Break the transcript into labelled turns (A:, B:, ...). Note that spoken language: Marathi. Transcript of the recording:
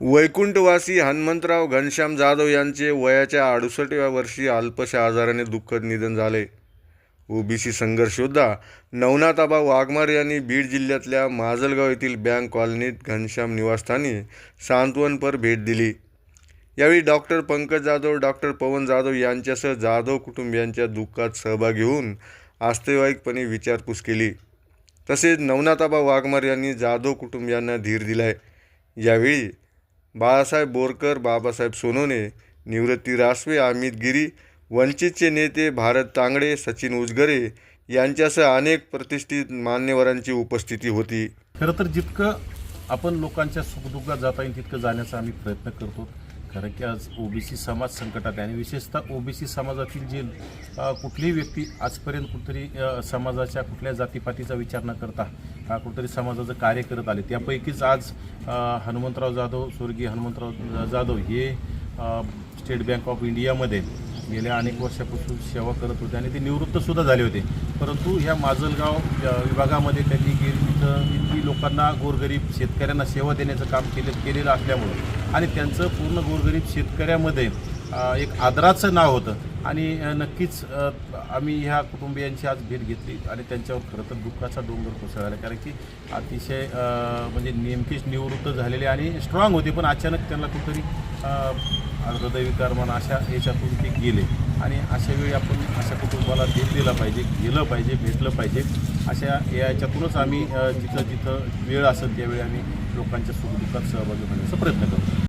A: वैकुंठवासी हनुमंतराव घनश्याम जाधव यांचे वयाच्या अडुसष्टव्या वर्षी अल्पशा आजाराने दुःखद निधन झाले. ओबीसी संघर्षयोद्धा नवनाथाबा वाघमार यांनी बीड जिल्ह्यातल्या माजलगाव येथील बँक कॉलनीत घनश्याम निवासस्थानी सांत्वनपर भेट दिली. यावेळी डॉक्टर पंकज जाधव डॉक्टर पवन जाधव यांच्यासह जाधव कुटुंबियांच्या दुःखात सहभागी होऊन आस्थेवाईकपणे विचारपूस केली. तसेच नवनाथाबा वाघमार यांनी जाधव कुटुंबियांना धीर दिलाय. यावेळी बाळासाहेब बोरकर बाबासाहेब सोनवणे निवृत्ती रासवे अमित गिरी वंचितचे नेते भारत तांगडे सचिन उजगरे यांच्यासह अनेक प्रतिष्ठित मान्यवरांची उपस्थिती होती.
B: खरं तर जितकं आपण लोकांच्या सुखदुःखात जाता येईल तितकं जाण्याचा आम्ही प्रयत्न करतो. कारण की आज ओबीसी समाज संकटात आहे. आणि विशेषतः ओबीसी समाजातील जे कुठलीही व्यक्ती आजपर्यंत कुठेतरी समाजाच्या कुठल्या जातीपातीचा विचार न करता अ, कुठेतरी समाजाचं कार्य करत आले. त्यापैकीच आज हनुमंतराव जाधव स्वर्गीय हनुमंतराव जाधव हे स्टेट बँक ऑफ इंडियामध्ये गेल्या अनेक वर्षापासून सेवा करत होते आणि ते निवृत्तसुद्धा झाले होते. परंतु ह्या माजलगाव विभागामध्ये त्यांनी गेली तिथं इतकी लोकांना गोरगरीब शेतकऱ्यांना सेवा देण्याचं काम केले केलेलं असल्यामुळं आणि त्यांचं पूर्ण गोरगरीब शेतकऱ्यामध्ये एक आदराचं नाव होतं. आणि नक्कीच आम्ही ह्या कुटुंबियांची आज भेट घेतली आणि त्यांच्यावर खरं तर दुःखाचा डोंगर कोसळला. कारण की अतिशय म्हणजे नेमकेच निवृत्त झालेले आणि स्ट्रॉंग होते पण अचानक त्यांना कुठंतरी आणि हृदयविकार म्हणा अशा याच्यातून ते गेले. आणि अशा वेळी आपण अशा कुटुंबाला भेट दिला पाहिजे गेलं पाहिजे भेटलं पाहिजे. अशा याच्यातूनच आम्ही जिथं जिथं वेळ असेल त्यावेळी आम्ही लोकांच्या सुखदुःखात सहभागी होण्याचा प्रयत्न करतो.